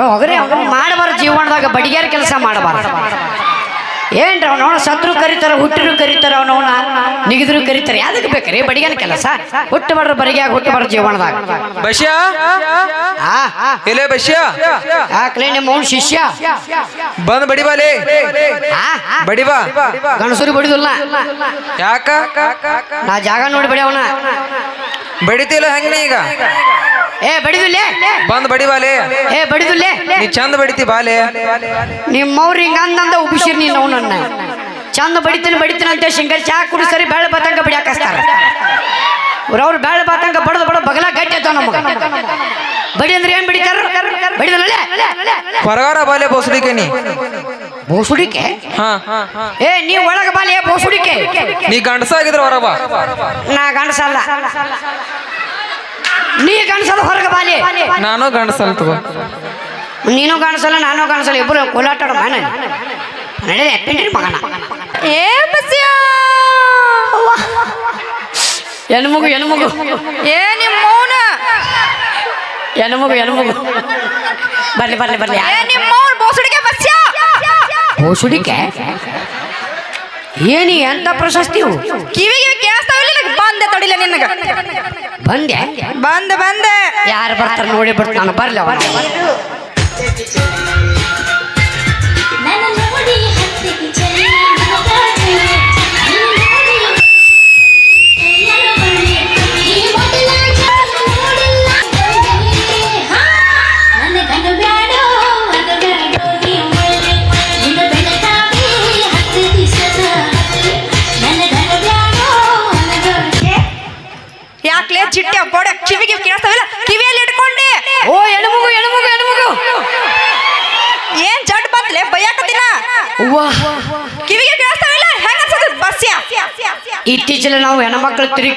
ಹೋಗ್ರಿ ಮಾಡಬಾರ್ದು ಜೀವನದಾಗ ಬಡಿಗ್ಯಾರ ಕೆಲಸ ಮಾಡಬಾರ್ದು. ಏನ್ರಿ ಅವನ ಸತ್ರು ಕರಿತಾರ ಹುಟ್ಟಿರು ಕರಿತಾರ ಅವನವನ ನಿಗಿದ್ರು ಕರಿತಾರ. ಯಾವ್ದಕ್ಕೆ ಬೇಕ್ರಿ? ಬಡಿಗೆನ ಕೆಲಸ. ಹುಟ್ಟಬಾರ್ದು ಬರಿಗ್ಯಾಗ ಹುಟ್ಟಬಾರ್ದು ಜೀವನದಾಗ. ಬಶ್ಯ? ಆ? ಎಲೆ ಬಶ್ಯ? ಯಾಕ್ಲೆ ನಿಮ್ಮ ಅವ್ನ ಶಿಷ್ಯ. ಬಂದ್ ಬಡಿ ಬಡಿಬಾ ಆ? ಬಡಿ ಬಾ. ಗಣಸೂರಿ ಬಡಿದಿಲ್ಲ. ಯಾಕ? ನಾ ಜಾಗ ನೋಡಿ ಬಡಿ ಅವನ. ಬಡಿತಿಲ್ಲ ಹೆಂಗ ಈಗ? ಏ ಬಡಿದಿಲ್ಲೇ. ಬಂದ್ ಬಡಿ ಬಾಲೆ. ಏ ಬಡಿದಿಲ್ಲೇ. ನೀ ಚಂದ ಬಡಿತಿ ಬಾಲೆ. ನಿಮ್ಮವ್ರು ಹಿಂಗ ಅಂದಂದ ಉಬಿಸಿರ್ ನೀನು ಅವನನ್ನ. ಚಂದ ಬಡಿತೀನಿ ಬಡಿತೀನಿ ಅಂತ ಶಿಂಗರ್ ಚಾ ಕುಡಿಸರಿ ಬೇಳೆ ಬಾತಂಗ ಬಿಡ್ಯಾಕ ಹಚ್ತಾರ. ಅವ್ರು ಬೇಳೆ ಬಾತಂಗ ಬಡದ ಬಡ ಬಗಲ ಗಟ್ಟಿ ಅತ್ತಾವ ನಮಗ. ಬಡಿ ಅಂದ್ರೆ ಏನ್ ಬಡಿತಾರ? ಬಡಿದಲ್ಲೇ ಹೊರಗಾರ ಬಾಲೆ ಬೋಸಡಿಕೆ ನೀ. ಬೋಸುಡಿಕೆ? ಏ ನೀ ಒಳಗ ಬಾಲಿ ಬೋಸುಡಿಕೆ? ನೀ ಗಂಡಸ ಆಗಿದ್ರ ಹೊರ ಬಾ. ನಾ ಗಂಡಸಲ್ಲ. ನೀ ಗಂಡಸಲ್ಲ ಹೊರಗ ಬಾಲಿ ನಾನು ಗಂಡಸಲ್ ತಗೋ. ನೀನು ಗಣಸಲ್ಲ ನಾನು ಗಣಸಲ್ಲ ಇಬ್ಬರು ಕೋಲಾಟಡ ಮಾನ ನಡೆದ ಎಪ್ಪೆಂಟ್ರಿ ಮಗನ. ಏ ಬಸ್ಯ. ಹೆಣ್ಮಗು ಹೆಣ್ಮಗು ಏ ನಿಮ್ಮ ಮೌನ. ಹೆಣ್ಮಗು ಹೆಣ್ಮಗು ಬರ್ಲಿ ಬರ್ಲಿ ಬರ್ಲಿ. ಏ ನಿಮ್ಮ ಮೌನ ಬಸ್ಯ. ಬೋಸುಡಿಕೆ ಏನಿ ಎಂತ ಪ್ರಶಸ್ತಿ? ಕಿವಿಗೆ ಕೇಳಿಸ್ತಾವಿಲ್ಲ ಬಂದೆ ತಡಿಲ ನಿನಗ. ಬಂದೆ? ಬಂದೆ ಬಂದೆ. ಯಾರು ಬರ್ತಾರೆ ನೋಡಿ ಬರ್ತಾನ ಬರ್ಲಿ. ಇತ್ತೀಚೆಗೆ ನಾವು ಹೆಣ್ಮಕ್ಳು ತಿರಿ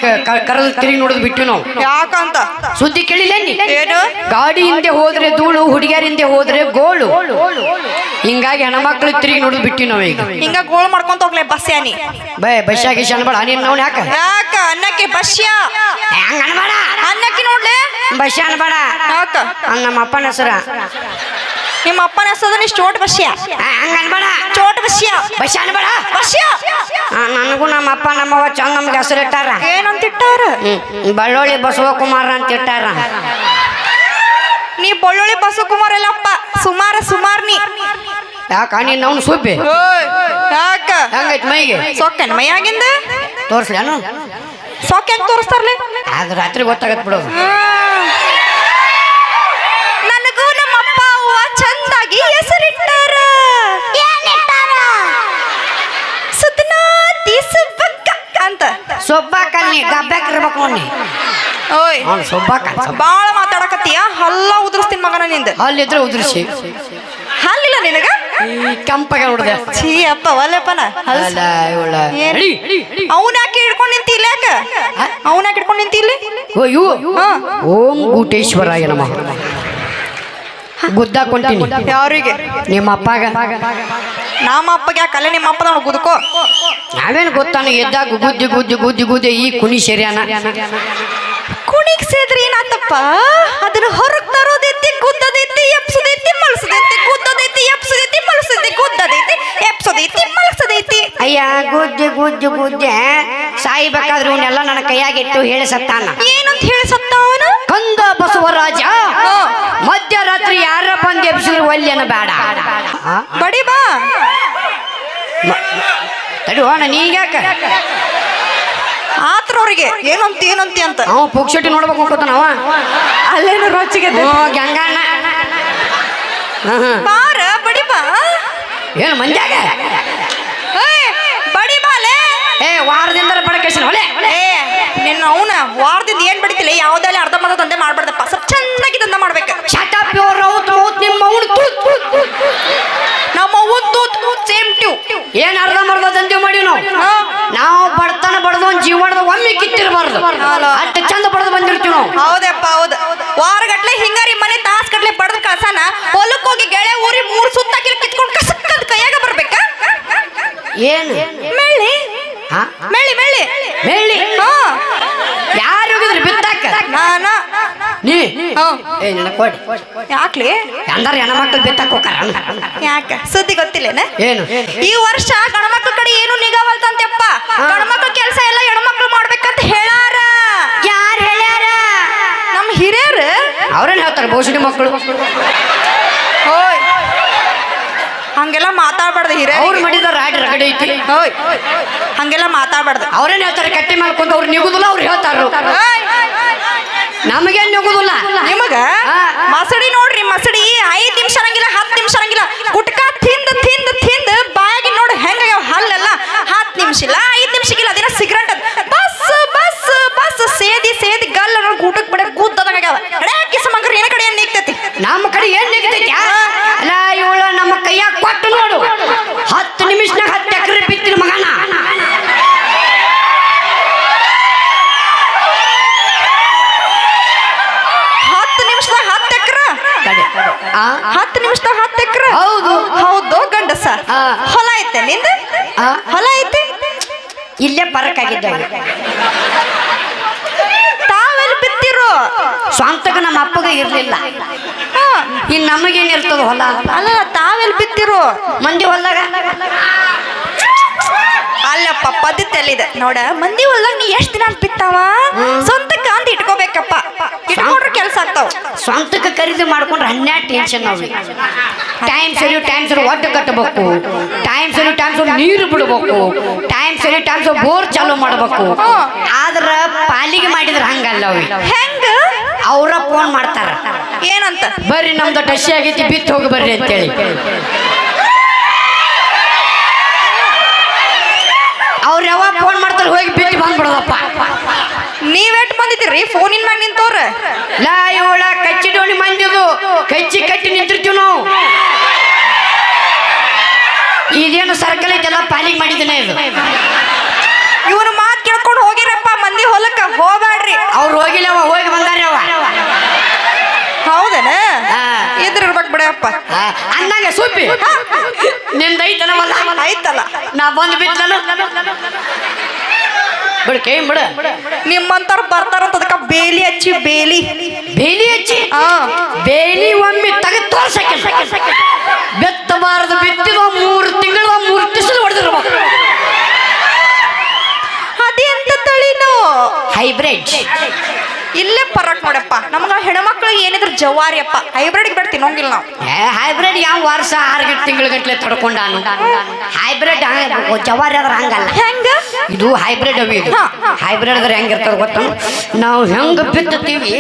ಕರಲ್ ತಿರಿ ನೋಡೋದು ಬಿಟ್ಟು ನಾವು. ಯಾಕಂತ? ಸುದ್ದಿ ಕೇಳಿಲ್ಲ ಗಾಡಿ ಹಿಂದೆ ಹೋದ್ರೆ ಧೂಳು ಹುಡುಗಿಯರ ಹಿಂದೆ ಹೋದ್ರೆ ಗೋಳು. ಹಿಂಗಾಗಿ ಹೆಣ್ಮಕ್ಳು ತಿರುಗಿ ನೋಡೋದು ಬಿಟ್ಟು ನಾವು ಈಗ. ಹಿಂಗ ಗೋಳ್ ಮಾಡ್ಕೊಂತ ಹೋಗ್ಲೇ ಬಸ್ ನೀ ಬೈ ಬಸ್ ಆಗಿ ಅನ್ಬೇಡ ನೀನ್ ನಾವು ಯಾಕ? ಯಾಕ? ಅನ್ನಕ್ಕೆ ಬಸ್ಯಾ ಹಂಗ ಅನ್ಬೇಡ ಅನ್ನಕ್ಕೆ ನೋಡ್ಲೆ? ಬಸ್ ಅನ್ಬಾಡ ಯಾಕ? ನಮ್ಮ ಅಪ್ಪನ ಹೆಸರ. ನಿಮ್ಮ ಅಪ್ಪನ ಹೆಸರು ಚೋಟ್ ಬಸ್ಯಾ ಹಂಗ ಅನ್ಬಾಡ ಚೋಟ್ ಬಸ್ಯಾ ಬಸ್ಯಾ ಅನ್ಬೇಡ ಬಸ್ಯ ನನಗೂ ನಮ್ಮ ಅಪ್ಪ ನಮ್ಮವ್ವ ಚಂದ ನಮ್ಗೆ ಹೆಸರು ಇಟ್ಟಾರ. ಏನಂತ ಇಟ್ಟಾರ ಬಸವ ಕುಮಾರ ಬಸವಕುಮಾರ ಅಂತ ಇಟ್ಟಾರ. ನೀ ಬಳ್ಳೊಳ್ಳಿ ಬಸವಕುಮಾರ್ ಎಲ್ಲಪ್ಪ ಸುಮಾರ ಸುಮಾರ್ ನೀ. ಯಾಕ ನೀನ್ ಅವ್ನು ಸುಬ್ಬಿ ಯಾಕ? ಹೆಂಗೈತ್ ಮೈಗೆ? ಸೊಕ್ಕನ್ ಮೈಯಾಗಿಂದ ತೋರ್ಸ್ಲೇನು? ಸೊಕ್ಕ ಹೆಂಗ್ ತೋರಿಸ್ತಾರ್ಲೆ? ಅದು ರಾತ್ರಿ ಗೊತ್ತಾಗತ್ ಬಿಡು. ಗಬ್ಬಾಕ್ ಇರ್ಬೇಕು ನೋಡಿ ಓಯ್. ಅವ್ನು ಸೊಬ್ಬಾಕ ಬಾಳ ಮಾತಾಡಕತ್ತೀಯ? ಹಲ್ಲ ಉದುರಿಸ್ತೀನಿ ಮಗನ ನಿಂದ. ಅಲ್ಲಿದ್ರೆ ಉದುರಿಸಿ. ಹಲ್ಲಿಲ್ಲ ನಿನಗ? ಈ ಕೆಂಪಗೆ ನೋಡ್ದೆ? ಛೀ ಅಪ್ಪ ಒಲ್ಲೆಪ್ಪನ. ಅಲ್ಲ ಇವಳ. ಅವನ ಯಾಕೆ ಹಿಡ್ಕೊಂಡ್ ನಿಂತಿ ಇಲ್ಲ ಯಾಕ ಅವನ ಯಾಕೆ ಹಿಡ್ಕೊಂಡ್ ನಿಂತಿ ಇಲ್ಲಿ ಹಾ. ಓಂ ಗೂಟೇಶ್ವರಾಯ ನಮಃ. ಗುದ್ದಾಕೊಂತೀನಿ ಯಾರಿಗೆ? ನಿಮ್ಮ ಅಪ್ಪಗ. ನಮ್ಮ ಅಪ್ಪಗೆ ಯಾಕೆ ಅಲ್ಲೇ ನಿಮ್ಮ ಅಪ್ಪದವನು ಗುದ್ಕೋ. ನಾವೇನು ಗೊತ್ತಾನ ಎದ್ದಾಗ ಗುದ್ದಿ ಗುದ್ದಿ ಗುದ್ದಿ ಗುದ್ದಿ ಈ ಕುಣಿ ಶರಿಯಾನ ಕುಣಿಗೆ ಸೇದ್ರಿ ಏನಾತಪ್ಪ? ಅದನ್ನ ಹೊರಗ್ ತರೋದೈತಿ ಗುದ್ದದೈತಿ ಎಪ್ಸದೈತಿ ಮಲ್ಸದೈತಿ ಗುದ್ದದೈತಿ ಎಪ್ಸದೈತಿ ಮಲ್ಸದೈತಿ ಗುದ್ದದೈತಿ ಎಪ್ಸದೈತಿ ಮಲ್ಸದೈತಿ. ಅಯ್ಯ ಗುದ್ದಿ ಗುದ್ದಿ ಗುದ್ದೆ ಸಾಯ್ಬೇಕಾದ್ರೆ ಇವನ್ನೆಲ್ಲ ನನ್ನ ಕೈಯಾಗಿಟ್ಟು ಹೇಳಿಸತ್ತಾನ ಏನಂತ ಹೇಳಿ ಸತ್ತವನ? ಕಂದ ಬಸವರಾಜ ಮಧ್ಯರಾತ್ರಿ ಯಾರ ಬಂದು ಎಬ್ಸಿದ್ರು ಒಲ್ಲೆನ ಬೇಡ? ಬಡಿ. ಬಾ. ತಡಿ ಹೋಣ ನೀಗ್ಯಾಕ ಆತ್ರ ಅವ್ರಿಗೆ ಏನಂತ ಏನಂತಿ ಅಂತ. ಅವ ಪುಕ್ಷಟಿ ನೋಡ್ಬೇಕು ಅವ? ಅಲ್ಲೇನು ರೊಚ್ಚಿಗೆ ಓ ಗಂಗಾಣ ಹಾ, ಹಾ. ಬಾರ ಬಡಿ ಬಾ. ಏನು ಮಂಜಾಗ ಬಡಿ ಬಾಲೆ ಏ ವಾರದಿಂದ ಬಡಕೇಶನ್ ಹೊಲೆ. ಏ ನಿನ್ನ ಅವನ ವಾರದಿಂದ ಏನ್ ಬಡಿತಿಲ್ಲ ಯಾವ್ದಲ್ಲ ಅರ್ಧ ಮಾತ್ರ ತಂದೆ ಮಾಡ್ಬಾರ್ದಪ್ಪ. ಸ್ವಲ್ಪ ಚೆನ್ನಾಗಿ ತಂದೆ ಮಾಡ್ಬೇಕು. ಶಟ್ ಅಪ್ ಯುವರ್ ರೌತ್ ಮೌತ್ ನಿಮ್ಮ ಅವನು ತೂತ್ ತೂತ್ ತೂತ್. ನಮ್ಮ ಅವ್ವಂದು ಸೇಮ್ ಟ್ಯೂ ಏನ್ ಅರ್ಧ ಮರ್ಧ ದಂಧೆ ಮಾಡಿ ನಾವು? ನಾವು ಬಡತನ ಬಡದ ಒಂದು ಜೀವನದ ಒಮ್ಮೆ ಕಿತ್ತಿರಬಾರ್ದು. ಅಷ್ಟು ಚಂದ ಬಡದು ಬಂದಿರ್ತೀವಿ ನಾವು. ಹೌದಪ್ಪ ಹೌದು. ವಾರಗಟ್ಲೆ ಹಿಂಗಾರಿ ಮನೆ ತಾಸ್ ಗಟ್ಲೆ ಬಡದ್ ಕಳ್ಸಾನ ಹೊಲಕ್ಕೆ ಹೋಗಿ ಗೆಳೆ ಊರಿ ಮೂರ್ ಸುತ್ತ ಕಿತ್ಕೊಂಡು ಕಸಕ್ಕದ್ ಕೈಯಾಗ ಬರ್ಬೇಕಾ? ಏನು ಮೆಳ್ಳಿ ಹಾ? ಮೆಳ್ಳಿ ಮೆಳ್ಳಿ ಬೆಳ್ಳಿ ಹಾ ಯಾರು ಹೋಗಿದ್ರಿ ಬಿತ್ತಾಕ ನಾನ ನೀ ಹ್ಮ್. ಏ ನಿನ್ನ ಕೊಡಿ. ಯಾಕ್ಲಿ? ಹೆಣ್ಮಕ್ಳು ಹೋಗಾರ ಯಾಕ? ಸುದ್ದಿ ಗೊತ್ತಿಲ್ಲ ಏನು? ಈ ವರ್ಷ ಗಣಮಕ್ಳ ಕಡೆ ಏನು ನಿಗಾವಲ್ತಂತೆಪ್ಪ ಗಣಮಕ್ಳ ಕೆಲಸ ಎಲ್ಲ ಹೆಣ್ಮಕ್ಳು ಮಾಡ್ಬೇಕಂತ ಹೇಳಾರ ಯಾರು ಹೇಳ್ಯಾರ? ನಮ್ಮ ಹಿರಿಯರು? ಅವ್ರೇನ್ ಹೇಳ್ತಾರೆ? ಬೋಸಡಿ ಮಕ್ಕಳು. ಹೋಯ್ ಹಂಗೆಲ್ಲ ಮಾತಾಡ್ಬಾರ್ದು ಅವ್ರು ಹಿರಿಯರು ಮಾಡಿದ ರಾಡಿ ರಗಡೆ ಐತಿ. ಹೋಯ್ ಹಂಗೆಲ್ಲ ಮಾತಾಡ್ಬಾರ್ದು. ಅವ್ರೇನ್ ಹೇಳ್ತಾರೆ? ಕಟ್ಟಿ ಮಾಡ್ಕೊಂಡು ಅವ್ರು ನಿಗುದಿಲ್ಲ ಅವ್ರು ಹೇಳ್ತಾರ. ನಮಗೇನ್ ನುಗುದಿಲ್ಲ ನಿಮಗ? ಮಸಡಿ ನೋಡ್ರಿ ಮಸಡಿ. ಐದ್ ನಿಮಿಷ ಅನ್ನಂಗಿಲ್ಲ ಹತ್ತು ನಿಮಿಷ ಅನ್ನಂಗಿಲ್ಲ. ಗುಟ್ಕಾ ತಿಂದ ತಿಂದ ತಿಂದ ಬಾಯಾಗಿ ನೋಡಿ ಹೆಂಗ ಹಲ್ಲೆಲ್ಲ. ಹತ್ತು ನಿಮಿಷ ಇಲ್ಲ ಐದ್ ನಿಮಿಷಕ್ಕಿಲ್ಲ ಅದಿನ ಸಿಗರೆಟ್ ಬಸ್ ಬಸ್ ಬಸ್. ಸೇದಿ ಸೇದಿ ಗಲ್ಲ ನೋಡಿ ಊಟಕ್ಕೆ ಬಿಡ ಕೂದದಂಗಾಗ್ಯಾವ ಎಡೆ ಕಿಸ ಮಗರ್ ಏನ ಕಡೆ ಏನ್ ನಿಗ್ತೈತಿ ನಮ್ಮ ಕಡೆ ಏನ್ ನಿಗತೈತಿ ಅಲ್ಲ ಇವಳ ನಮ್ಮ ಕೈಯಾಗ ಕೊಟ್ಟು ನೋಡು ಹತ್ತು ನಿಮಿಷನಾಗ ಹತ್ತು ಎಕರೆ ಬಿತ್ತಿನ ಮಗನ ಹತ್ತು ನಿಮಿಷದಾಗ ಹತ್ತು ಎಕ್ರ ತಡಿ. ಆ? ಹತ್ತು ನಿಮಿಷದಾಗ ಹತ್ತು ಎಕ್ರ ಹೌದು. ಹೌದು ಗಂಡಸ ಹಾ. ಹೊಲ ಐತೆ ನಿಂದ ಆ? ಹೊಲ ಐತೆ? ಇಲ್ಲೇ ಬರಕಾಗಿದ್ದ ತಾವೆಲ್ಲಿ ಬಿತ್ತಿರೋ ಸ್ವಂತಗ ನಮ್ಮ ಅಪ್ಪಗ ಇರ್ಲಿಲ್ಲ. ಹಾ ಇನ್ ನಮಗೇನ್ ಇರ್ತದ ಹೊಲ ಅಲ್ಲ ತಾವೆಲ್ಲಿ ಬಿತ್ತಿರೋ ಮಂದಿ ಹೊಲ್ದಾಗ? ಅಲ್ಲಪ್ಪ ಪದ್ಧತಿ ಅಲ್ಲಿದೆ. ನೋಡ ಮಂದಿ ಹೊಲ್ದಾಗ ನೀ ಎಷ್ಟ್ ದಿನ ಬಿತ್ತಾವ? ಬಿತ್ತಾವ ಸ್ವಂತಕ್ಕ ಅಂತ ಇಟ್ಕೋಬೇಕಪ್ಪ. ಇಟ್ಕೊಂಡ್ರೆ ಕೆಲಸ ಆಗ್ತಾವ. ಸ್ವಂತಕ್ಕೆ ಖರೀದಿ ಮಾಡ್ಕೊಂಡ್ರೆ ಹನ್ನೆರಡು ಟೆನ್ಷನ್ ನಾವು ಟೈಮ್ ಸರಿ ಟೈಮ್ ಸರಿ ಒಟ್ಟು ಕಟ್ಟಬೇಕು ಟೈಮ್ ಸರಿ ಟೈಮ್ ಸರಿ ನೀರು ಬಿಡ್ಬೇಕು. ಟೈಮ್ ಸರಿ ಟೈಮ್ ಸರಿ ಬೋರ್ ಚಾಲು ಮಾಡ್ಬೇಕು. ಆದ್ರ ಪಾಲಿಗೆ ಮಾಡಿದ್ರೆ ಹಂಗಲ್ಲ ಅವಿ. ಹೆಂಗ? ಅವ್ರ ಫೋನ್ ಮಾಡ್ತಾರ. ಏನಂತ? ಬರ್ರಿ ನಮ್ದು ಟಶಿ ಆಗೈತಿ ಬಿತ್ತು ಹೋಗಿ ಬರ್ರಿ ಅಂತೇಳಿ. ಅವ್ರು ಯಾವಾಗ ಫೋನ್ ಮಾಡ್ತಾರೆ ಹೋಗಿ ಬಿಟ್ಟು ಬಂದ್ಬಿಡೋದಪ್ಪ. ಕಚ್ಚಿ ಕಟ್ಟಿ ನಿಂತಿರ್ತೀವಿ ನಾವು. ಇದೇನು ಸರ್ಕಲ್ ಐತೆಲ್ಲ ಪಾಲಿಗೆ ಮಾಡಿದ್ದೇನೆ ಇದು. ಇವನು ಮಾತು ಕೇಳ್ಕೊಂಡು ಹೋಗಿರಪ್ಪ ಮಂದಿ ಹೊಲಕ್ಕ ಹೋಗಬೇಡ್ರಿ ಅವ್ರು ಹೋಗಿಲ್ಲವ ಹೋಗಿ ಬಂದಾರ ಅವ. ಹೌದನ. ಇದ್ರ ಇರ್ಬೇಕು ಬಿಡಪ್ಪ ಅನ್ನಂಗ ಸೂಪಿ. ನಿಂದ ಐತಲ್ಲ ಐತಲ್ಲ ನಾ ಬಂದು ಬಿತ್ತನು ಬಿಡು ನಿಮ್ಮಂತವ್ರು ಬರ್ತಾರಂತ ಅದಕ್ಕ ಬೇಲಿ ಹಚ್ಚಿ ಬೇಲಿ. ಬೇಲಿ ಹಚ್ಚಿ? ಆ. ಬೇಲಿ ಒಮ್ಮೆ ತೆಗೆದು ತೋರ್ಸಕ್ಕೆ. ಬೆತ್ತಬಾರದು ಬಿತ್ತಿದ ಮೂರು ತಿಂಗಳ ಮೂರು ಟಿಸಲು ಹೊಡೆದಿರ್ಬೇಕು ಅದೆಂತ ತಳಿನೋ? ಹೈಬ್ರಿಡ್ ಇಲ್ಲೇ ಪರಕ್ ನೋಡಪ್ಪ. ನಮ್ಗ ಹೆಣ್ಮಕ್ಳಿಗೆ ಏನಿದ್ರು ಜವಾರಿ ಅಪ್ಪ ಹೈಬ್ರಿಡ್ ಬಿಡ್ತೀನಿ ತಿನ್ನೋಂಗಿಲ್ಲ ನಾವು. ಏ ಹೈಬ್ರಿಡ್ ಯಾವ ವರ್ಷ ಆರು ಗಂಟೆ ತಿಂಗಳ ಗಂಟ್ಲೆ ತಡ್ಕೊಂಡಾನು ಹೈಬ್ರಿಡ್ ಜವಾರಿ ಆದ್ರೆ ಹಂಗಲ್ಲ. ಹೆಂಗ? ಇದು ಹೈಬ್ರಿಡ್ ಅವಿ ಇದು. ಹೈಬ್ರಿಡ್ ಅಂದ್ರೆ ಹೆಂಗಿರ್ತದ ಗೊತ್ತ? ನಾವು ಹೆಂಗ ಬಿತ್ತತೀವಿ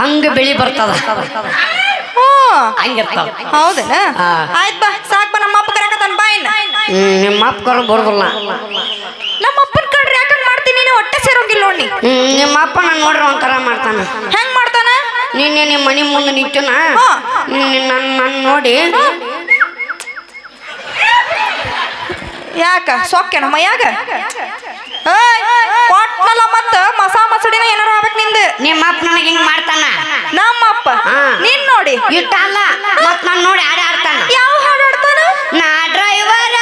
ಹಂಗ ಬೆಳಿ ಬರ್ತದ. ಹಂಗಿರ್ತಾವ ಹೌದನ? ಹಾ. ಆಯ್ತ್ ಬಾ ಸಾಕ್ ಬಾ ನಮ್ಮ ಅಪ್ಪ ಕರಕ ಬಾ ಇನ್ನ. ನಿಮ್ಮ ಅಪ್ಪ ಅಪ್ಪಕರು ಬರೋದಿಲ್ಲ. ನಮ್ಮ ಅಪ್ಪನ ನೀನು ನೋಡಿ ನಿಮ್ಮ ಅಪ್ಪ ನಾನು ನೋಡ್ರಿ ಒಂಥರ ಮಾಡ್ತಾನ. ಹೆಂಗ್ ಮಾಡ್ತಾನ? ನಿನ್ನೆ ನಿಮ್ಮ ಮನೆ ಮುಂದೆ ನಿಂತನ. ನಿನ್ನೆ ನನ್ನ ನನ್ನ ನೋಡಿ. ಯಾಕ? ಸೊಕ್ಕೆನ ಮೈಯಾಗ ಕೊಟ್ನಲ್ಲ ಮತ್ತ ಮಸಾ ಮಸಡಿನ ಏನಾರ ಆಗ್ಬೇಕು ನಿಂದ. ನಿಮ್ಮ ಅಪ್ಪ ನನಗೆ ಹಿಂಗ್ ಮಾಡ್ತಾನ? ನಮ್ಮ ಅಪ್ಪ. ನೀನ್ ನೋಡಿ. ಇಟ್ಟ ಅಲ್ಲ ಮತ್ ನಾನು ನೋಡಿ ಆಡ ಆಡ್ತಾನ ಯಾವ ಹಾಡು ಆಡ್ತಾನ ನಾ ಡ್ರೈವರ.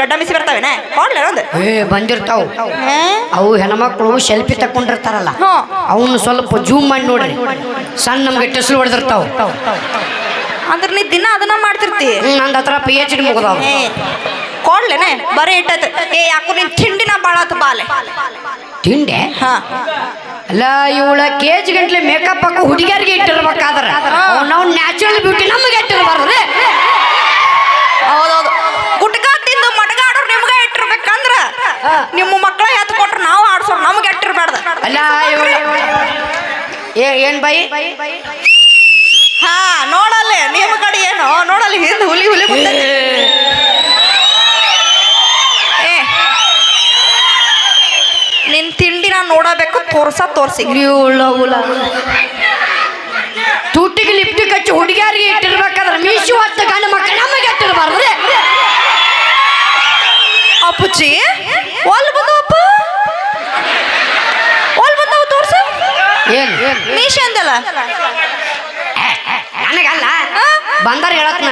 ಗಡ್ಡ ಮಿಸಿ ಬರ್ತಾವೇನೆ? ಕೊಡ್ಲ ಒಂದು. ಏ ಬಂದಿರ್ತಾವ. ಅವು ಹೆಣ್ಮಕ್ಳು ಸೆಲ್ಫಿ ತಕೊಂಡಿರ್ತಾರಲ್ಲ. ಅವನು ಸ್ವಲ್ಪ ಜೂಮ್ ಮಾಡಿ ನೋಡ್ರಿ. ಸಣ್ಣ ನಮ್ಗೆ ಟೆಸ್ಲು ಹೊಡೆದಿರ್ತಾವ. ಅಂದ್ರೆ ನೀ ದಿನ ಅದನ್ನ ಮಾಡ್ತಿರ್ತಿ? ನಂದ ಹತ್ರ ಪಿ ಎಚ್ ಡಿ ಮುಗಿದಾವ. ಕೊಡ್ಲೇನೆ? ಬರೀ ಇಟ್ಟತ್ ಏ ಯಾಕೋ ನಿನ್ ತಿಂಡಿನ ಬಾಳ ಬಾಲೆ. ತಿಂಡೆ? ಹಾ. ಅಲ್ಲ ಇವಳ ಕೇಜ್ ಗಂಟ್ಲೆ ಮೇಕಪ್ ಹಾಕೋ ಹುಡುಗಿಯರಿಗೆ ಇಟ್ಟಿರ್ಬೇಕಾದ್ರೆ. ನಾವು ನ್ಯಾಚುರಲ್ ಬ್ಯೂಟಿ ನಮಗೆ ಇಟ್ಟಿರ್ಬಾರ್ದು. ಹೌದೌದು. ನಿಮ್ಮ ಮಕ್ಕಳ ಎತ್ತು ಕೊಟ್ರು ನಾವು ನಮ್ಗೆ ಎಟ್ಟಿರ್ಬಾರ್ದ. ಅಲ್ಲ ಏ ಏನ್ ಬೈ? ಹಾ ನೋಡಲ್ಲಿ ನಿಮ್ಮ ಕಡೆ ಏನು? ನೋಡಲ್ಲಿ ಹಿಂದೆ ಹುಲಿ ಹುಲಿ ಏ. ನಿನ್ ತಿಂಡಿ ನಾನು ನೋಡಬೇಕು ತೋರ್ಸ ತೋರ್ಸಿ. ಉಳ್ಳ ಉಳ ಕಚ್ಚಿ ಹಚ್ಚಿ ಹುಡುಗಿಯಾರಿಗೆ ಇಟ್ಟಿರ್ಬೇಕಾದ್ರೆ ಮೀಶು ಹತ್ತ ಗಂಡು ಮಕ್ಕಳು ನಮಗೆ ಇಟ್ಟಿರ್ಬಾರ್ದ್ರೆ ಅಪ್ಪುಚ್ಚಿ ಒಲ್ ಬಂದು ಅಪ್ಪ ಒಲ್ ಬಂದವು ತೋರ್ಸ ಏನ್ ಮೀಶ ಅಂದಲ್ಲ ನನಗಲ್ಲ. ಬಂದಾರ ಹೇಳತ್ನ.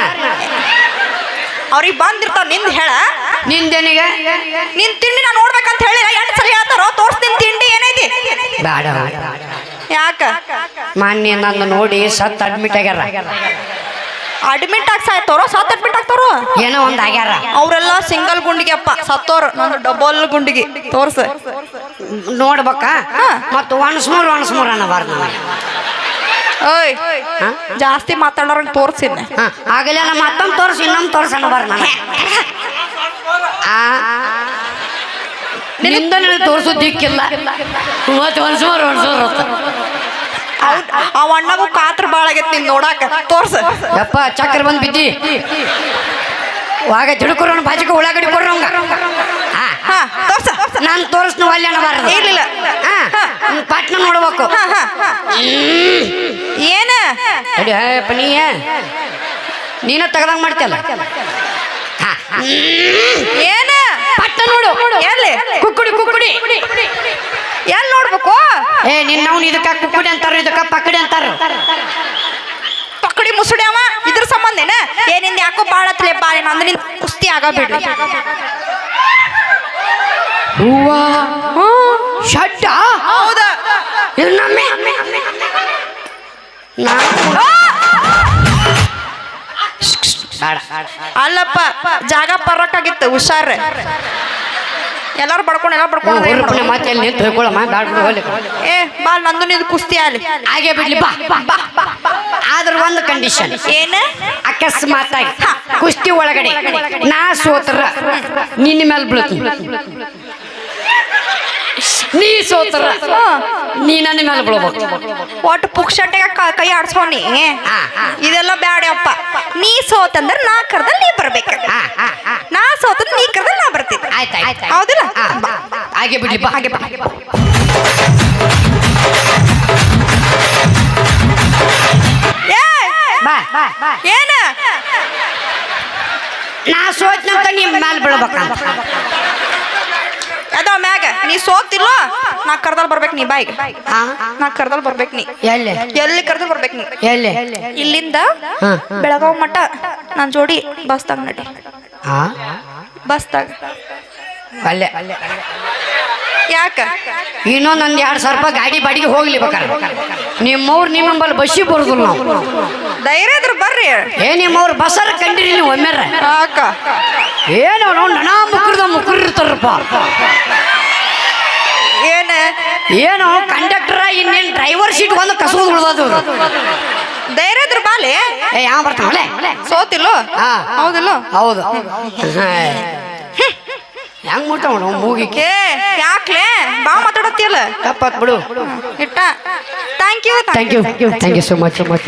ಅವ್ರಿಗೆ ಬಂದಿರ್ತಾವ ನಿಂದ ಹೇಳ. ನಿಂದೇನಿಗೆ? ನಿನ್ ತಿಂಡಿ ನಾ ನೋಡ್ಬೇಕಂತ ಹೇಳಿ ಎಂಟು ಸಲ ಹೇಳ್ತಾರೋ ತೋರ್ಸ್ತೀನಿ ತಿಂಡಿ ಏನೈತಿ? ಬೇಡ ಯಾಕ? ಮಾನ್ಯ ನನ್ನ ನೋಡಿ ಸತ್ ಅಡ್ಮಿಟ್ ಆಗ್ಯಾರ. ಅಡ್ಮಿಟ್ ಆಗಿ ಸಾಯ್ತಾರೋ ಸತ್ ಅಡ್ಮಿಟ್ ಆಗ್ತಾರೋ ಏನೋ ಒಂದ್ ಆಗ್ಯಾರ. ಅವರೆಲ್ಲ ಸಿಂಗಲ್ ಗುಂಡಿಗೆ ಅಪ್ಪ ಸತ್ತೋರು ಡಬಲ್ ಗುಂಡಿಗೆ. ತೋರ್ಸ. ನೋಡ್ಬೇಕ? ಮತ್ತ ಒಣಸ್ಮೂರ್ ಒಣಸ್ಮೂರ್ ಒಣಸ್ ಮೂರ್ ಅನ್ನಬಾರ್ದು ನನಗೆ ಓಯ್. ಜಾಸ್ತಿ ಮಾತಾಡೋರ್ ತೋರ್ಸಿದ್ದೆ ಆಗಲೇ ನಮ್ಮ ಮತ್ತೊಂದು ತೋರ್ಸಿ ಇನ್ನೊಂದು ತೋರ್ಸ ಅನ್ನಬಾರ್ದು ನನಗೆ. ಆ? ನಿಂದ ನನಗೆ ತೋರ್ಸೋ ದಿಕ್ಕಿಲ್ಲ ಮತ್ತೆ ಅಣ್ಣಗೂ ಕಾತ್ರ ಬಾಳ ಆಗೈತಿ ನೀನ್ ನೋಡಾಕ. ತೋರ್ಸ. ಯಪ್ಪ ಚಕ್ರ ಬಂದ್ ಬಿದ್ದಿ. ವಾಗ ತಿಳ್ಕೊರೋಣ ಬಾಜಿಕ ಉಳ್ಳಾಗಡ್ಡಿ ಕೊಡ್ರಂಗ ಹಾ ತೋರ್ಸ. ನಾನು ತೋರಿಸ್ನು ಅಲ್ಲಿ ಬರೋದು. ಇರ್ಲಿಲ್ಲ. ಪಟ್ನ ನೋಡ್ಬೇಕು. ಏನ? ಅಡಿ ನೀನ ತೆಗ್ದಂಗ ಮಾಡ್ತಿಯಲ್ಲ? ಹಾ, ಏನ? ಪಟ್ಟ ನೋಡು. ಎಲ್ಲಿ? ಕುಕ್ಕುಡಿ ಕುಕ್ಕುಡಿ. ಎಲ್ಲಿ ನೋಡ್ಬೇಕು? ಏ ನಿನ್ನವ್ನು ಇದಕ್ಕ ಕುಕ್ಕುಡಿ ಅಂತಾರ ಇದಕ್ಕ ಪಕ್ಕಡಿ ಅಂತಾರ? ಪಕ್ಕಡಿ ಮುಸುಡಿ ಅವ? ಇದ್ರ ಸಂಬಂಧೇನ? ಏನಿಂದ ಯಾಕೋ ಬಾಳತ್ಲೆ ಬಾಳೆ ಅಂದ್ರೆ ನಿನ್ ಕುಸ್ತಿ ಆಗ ಬಿಡ್ಲಿ ಹೂವ? ಶಡ್ಡ ಹೌದ. ಇನ್ನೊಮ್ಮೆ? ಅಲ್ಲಪ್ಪ ಜಾಗ ಪರ್ರಕ್ಕಾಗಿತ್ತು ಹುಷಾರ ಎಲ್ಲಾರು ಬಡ್ಕೊಂಡು ಎಲ್ಲ ಬಡ್ಕೊಂಡು ಮತ್ತೆ ಎಲ್ಲಿ ನಿಂತು ಹೋಗ್ಲಿ. ಏ ಬಾ ನಂದು ನಿಂದು ಕುಸ್ತಿ ಆಲಿ ಹಾಗೆ ಬಿಡ್ಲಿ ಬಾ ಆದ್ರ ಒಂದು ಕಂಡೀಷನ್ ಏನ? ಅಕಸ್ಮಾತಾಗಿ ಕುಸ್ತಿ ಒಳಗಡೆ. ನಾ ಸೋತರ. ನಿನ್ನ ಮೇಲೆ ಬೀಳ್ತೀನಿ ನೀ ಸೋತರ. ನೀ ನನ್ನ ಮೇಲೆ ಬೀಳ್ಬೇಕು ಒಟ್ಟು ಪುಕ್ಷಟ್ಟೆಗ ಕೈ ಆಡ್ಸೋನಿ. ಇದೆಲ್ಲ ಬ್ಯಾಡ್ಯಪ್ಪ ನೀ ಸೋತಂದ್ರ ನಾ ಕರ್ದಲ್ಲಿ ನೀ ಬರ್ಬೇಕು. ನಾ ಸೋತಂದ್ರೆ ನೀ ಕರ್ದಲ್ಲಿ ನಾ ಬರ್ತೀನಿ ಆಯ್ತ್ ಆಯ್ತ್ ಆಯ್ತ್. ಹೌದಿಲ್ಲ. ಹಾಗೆ ಬಿಡ್ಲಿ ಬಾ. ಹಾಗೆ ಬಾ ಏ! ಬಾ ಬಾ ಬಾ. ಏನ? ನಾ ಸೋತ್ನಂತ ನಿಮ್ಮ ಮೇಲೆ ಬೀಳ್ಬೇಕಂತ ನೀ ಸೋತಿಲ್ಲ ನಾ ಕರ್ದಲ್ ಬರ್ಬೇಕು ನೀ ಬಾಯಿಗೆ? ನಾ ಕರ್ದಲ್ ಬರ್ಬೇಕು ನೀ. ಎಲ್ಲಿ? ಎಲ್ಲಿ ಕರ್ದಲ್ ಬರ್ಬೇಕು ನೀ? ಎಲ್ಲಿ? ಇಲ್ಲಿಂದ. ಬೆಳಗಾವ್ ಮಠ ನನ್ನ ಜೋಡಿ ಬಸ್ದಾಗ ನಡಿ. ಬಸ್ ಅಲ್ಲೇ. ಯಾಕ? ಇನ್ನೊಂದೊಂದು ಎರಡು ಸಾವಿರ ರೂಪಾಯಿ ಗಾಡಿ ಬಾಡಿಗೆ ಹೋಗ್ಲಿ ಬೇಕಾರೆ. ನಿಮ್ಮವ್ರು ನಿಮ್ಮಂಬಲ್ಲಿ ಬಸ್ಸಿ ಬರುದು ನಾವು. ಧೈರ್ಯ ಇದ್ರ ಬರ್ರಿ. ಏ ನಿಮ್ಮವ್ರು ಬಸ್ಸರ ಕಂಡಿರಿ ನೀವು ಒಮ್ಮೆರ ಏನೋ ಮುಕ್ರದ ಮುಕ್ರು ಇರ್ತಾರಪ್ಪ ಏನ ಏನು ಕಂಡಕ್ಟರ್ ಇನ್ನೇನು ಡ್ರೈವರ್ ಸೀಟ್ ಒಂದು ಕಸೋದು ಉಳ್ದದು ಧೈರ್ಯ ಇದ್ರ ಬಾಲೆ? ಏ ಯಾವ ಬರ್ತಾವಲೆ ಸೋತಿಲ್ಲೋ? ಹೌದಿಲ್ಲ? ಹೌದು. ಹೆಂಗ್ ಮುಟ್ಟಾವ ಏ ಯಾಕ್ಲೆ? ಬಾ ಮಾತಾಡತ್ತಿಯಲ್ಲ? ತಪ್ಪಾತ್ ಬಿಡು. ಇಟ್ಟ. Thank you thank you thank you so much much